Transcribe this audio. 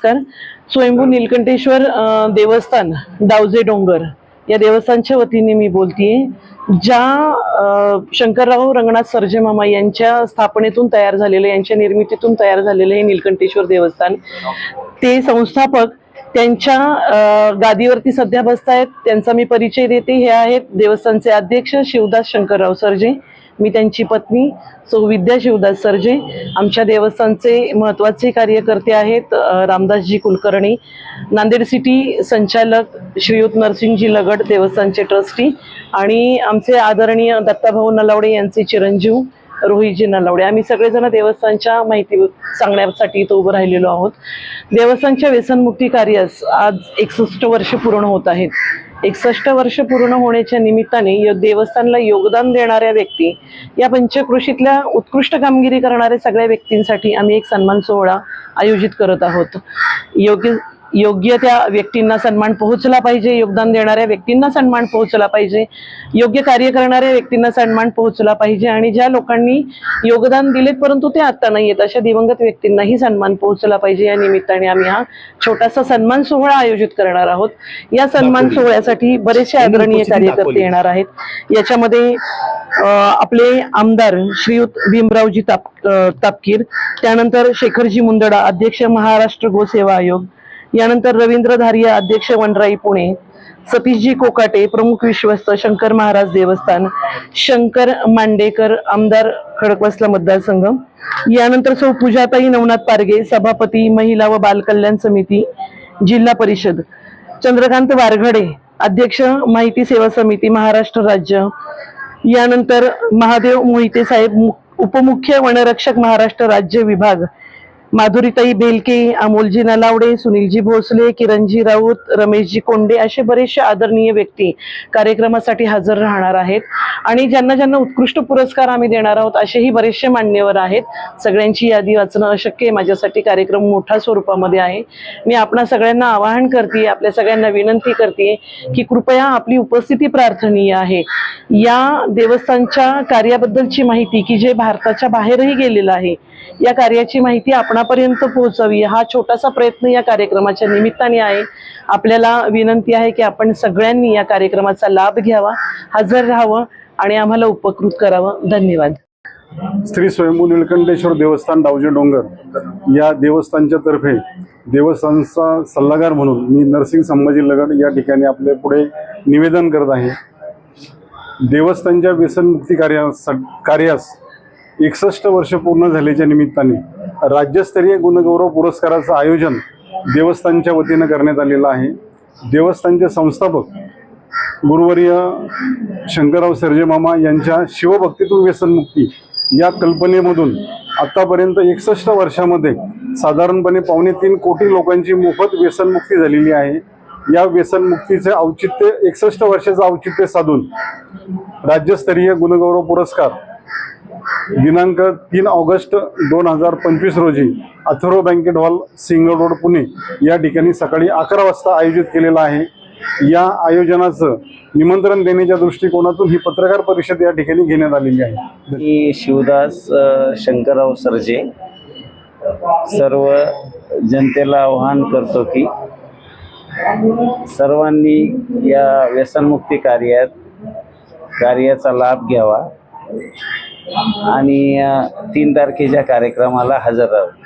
नमस्कार. स्वयंभू नीलकंठेश्वर देवस्थान डावजे डोंगर या देवस्थानच्या वतीने मी बोलतीये. ज्या शंकरराव रंगनाथ सर्जेमामा यांच्या स्थापनेतून तयार झालेलं यांच्या निर्मितीतून तयार झालेलं हे नीलकंठेश्वर देवस्थान ते संस्थापक त्यांच्या गादीवरती सध्या बसतायत. त्यांचा मी परिचय देते. हे आहेत देवस्थानचे अध्यक्ष शिवदास शंकरराव सर्जे. मी त्यांची पत्नी सो विद्या शिवदास सरजे. आमच्या देवस्थानचे महत्त्वाचे कार्यकर्ते आहेत रामदासजी कुलकर्णी. नांदेड सिटी संचालक श्रीयुत नरसिंहजी लगड देवस्थानचे ट्रस्टी. आणि आमचे आदरणीय दत्ताभाऊ नलावडे यांचे चिरंजीव रोहितजी नलावडे. आम्ही सगळेजण देवस्थानच्या माहिती सांगण्यासाठी इथं उभं राहिलेलो आहोत. देवस्थानच्या व्यसनमुक्ती कार्यास आज एकसष्ट वर्ष पूर्ण होत आहेत. एकसष्ट वर्ष पूर्ण होण्याच्या निमित्ताने य- देवस्थानला योगदान देणाऱ्या व्यक्ती या पंचकृषीतल्या उत्कृष्ट कामगिरी करणाऱ्या सगळ्या व्यक्तींसाठी आम्ही एक सन्मान सोहळा आयोजित करत आहोत. योग्य योग्य त्या व्यक्तींना सन्मान पोहोचला पाहिजे योगदान देणाऱ्या व्यक्तींना सन्मान पोहोचला पाहिजे योग्य कार्य करणाऱ्या व्यक्तींना सन्मान पोहोचला पाहिजे आणि ज्या लोकांनी योगदान दिलेत परंतु ते आता नाही आहेत अशा दिवंगत व्यक्तींनाही सन्मान पोहोचला पाहिजे. या निमित्ताने आम्ही हा छोटासा सन्मान सोहळा आयोजित करणार आहोत. या सन्मान सोहळ्यासाठी बरेचसे आदरणीय कार्यकर्ते येणार आहेत. याच्यामध्ये आपले आमदार श्रीयुत भीमरावजी ताप तापकीर त्यानंतर शेखरजी मुंदडा अध्यक्ष महाराष्ट्र गोसेवा आयोग यानंतर रवींद्र धारिया अध्यक्ष वनराई पुणे सतीशजी कोकाटे प्रमुख विश्वस्त शंकर महाराज देवस्थान शंकर मांडेकर आमदार खडकवासला मतदारसंघ. यानंतर सौ पूजाताई नवनाथ पारगे सभापती महिला व बालकल्याण समिती जिल्हा परिषद. चंद्रकांत वारघडे अध्यक्ष माहिती सेवा समिती महाराष्ट्र राज्य. यानंतर महादेव मोहिते साहेब मु- उपमुख्य वनरक्षक महाराष्ट्र राज्य विभाग. माधुरीताई बेलके अमोलजी नलावडे सुनीलजी भोसले किरणजी राऊत रमेशजी कोंडे असे बरेचसे आदरणीय व्यक्ती कार्यक्रमासाठी हजर राहणार आहेत. आणि ज्यांना ज्यांना उत्कृष्ट पुरस्कार आम्ही देणार आहोत असेही बरेचसे मान्यवर आहेत. सगळ्यांची यादी वाचणं अशक्य आहे. माझ्यासाठी कार्यक्रम मोठ्या स्वरूपामध्ये आहे. मी आपणा सगळ्यांना आवाहन करते आपल्या सगळ्यांना विनंती करते की कृपया आपली उपस्थिती प्रार्थनीय आहे. या देवस्थानच्या कार्याबद्दलची माहिती की जे भारताच्या बाहेरही गेलेलं आहे या कार्याची माहिती आपणापर्यंत पोहोचावी हा छोटासा प्रयत्न या कार्यक्रमाच्या निमित्ताने आहे. आपल्याला विनंती आहे की आपण सगळ्यांनी या कार्यक्रमाचा लाभ घ्यावा. हजर राहावं. आणि आम्हाला उपकृत करावं. धन्यवाद. श्री स्वयंभू निळकंठेश्वर देवस्थान डावजे डोंगर या देवस्थानच्या तर्फे देवस्थानचा सल्लागार म्हणून मी नरसिंग संभाजी लगड या ठिकाणी आपले पुढे निवेदन करत आहे. देवस्थानच्या व्यसनमुक्ती कार्यास कार्यास एकसष्ट वर्ष पूर्ण झाल्याच्या निमित्ताने राज्यस्तरीय गुणगौरव पुरस्काराचं आयोजन देवस्थानच्या वतीनं करण्यात आलेलं आहे. देवस्थानचे संस्थापक गुरुवर्य शंकरराव सर्जेमामा यांच्या शिवभक्तीतून व्यसनमुक्ती या कल्पनेमधून आत्तापर्यंत एकसष्ट वर्षामध्ये साधारणपणे पावणे तीन कोटी लोकांची मोफत व्यसनमुक्ती झालेली आहे. या व्यसनमुक्तीचे औचित्य एकसष्ट वर्षाचं औचित्य साधून राज्यस्तरीय गुणगौरव पुरस्कार दिनांक तीन ऑगस्ट दोन हजार पंचवीस रोजी Atharva banquet hall single road Pune या ठिकाणी सकाळी अकरा वाजता आयोजित केलेला आहे. या आयोजनाचं निमंत्रण देण्याच्या दृष्टिकोनातून ही पत्रकार परिषद या ठिकाणी घेण्यात आलेली आहे. मी शिवदास शंकरराव सर्जे. सर्व जनतेला आवाहन करतो की सर्वांनी या व्यसनमुक्ती कार्यात कार्याचा लाभ घ्यावा आणि तीन तारखेच्या कार्यक्रमाला हजर राहावं.